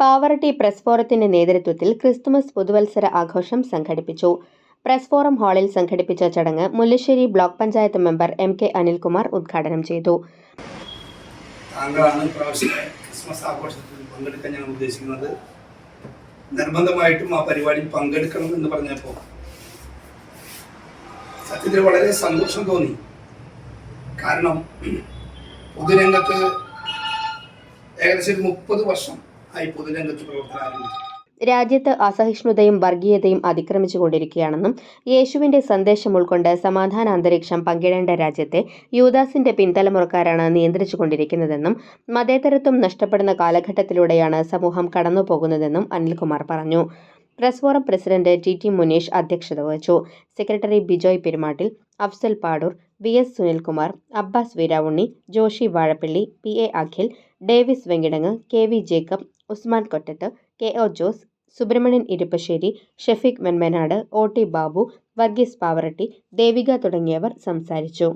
Pavaratti press ഫോറത്തിന്റെ നേതൃത്വത്തിൽ Christmas പുതുവത്സര ആഘോഷം സംഘടിപ്പിച്ചു. പ്രസ് ഫോറം ഹാളിൽ സംഘടിപ്പിച്ച ചടങ്ങ് Mullassery block panchayat member M K Anilkumar ഉദ്ഘാടനം ചെയ്തു. താങ്കളാണ് ഇപ്രാവശ്യത്തെ ക്രിസ്മസ് ആഘോഷത്തിൽ പങ്കെടുക്കാൻ ഞാൻ ഉദ്ദേശിക്കുന്നത്. നിർബന്ധമായിട്ടും ആ പരിപാടിയിൽ പങ്കെടുക്കണം എന്ന് പറഞ്ഞപ്പോൾ സത്യത്തിൽ വളരെ സന്തോഷം തോന്നി. കാരണം പൊതുരംഗത്ത് ഏകദേശം മുപ്പത് വർഷം ആയി പൊതുരംഗത്ത് പ്രവർത്തനം രാജ്യത്ത് അസഹിഷ്ണുതയും വർഗീയതയും അതിക്രമിച്ചുകൊണ്ടിരിക്കുകയാണെന്നും യേശുവിന്റെ സന്ദേശം ഉൾക്കൊണ്ട് സമാധാന അന്തരീക്ഷം പങ്കിടേണ്ട രാജ്യത്തെ യൂദാസിന്റെ പിൻതലമുറക്കാരാണ് നിയന്ത്രിച്ചുകൊണ്ടിരിക്കുന്നതെന്നും മതേതരത്വം നഷ്ടപ്പെടുന്ന കാലഘട്ടത്തിലൂടെയാണ് സമൂഹം കടന്നുപോകുന്നതെന്നും അനിൽകുമാർ പറഞ്ഞു. Press forum president T T Munish അധ്യക്ഷത വഹിച്ചു. Secretary Bijoy Perumattil Afsal Padur V S Sunilkumar Abbas Veeravunni Joshi Vazhappally P A Akhil Davis Venkitangu K V Jacob Usman Kottath K O Jose Subrahmanian Iruppassery Shefeek Venmanad O T Babu Varghese Pavaratti Devika തുടങ്ങിയവർ സംസാരിച്ചു.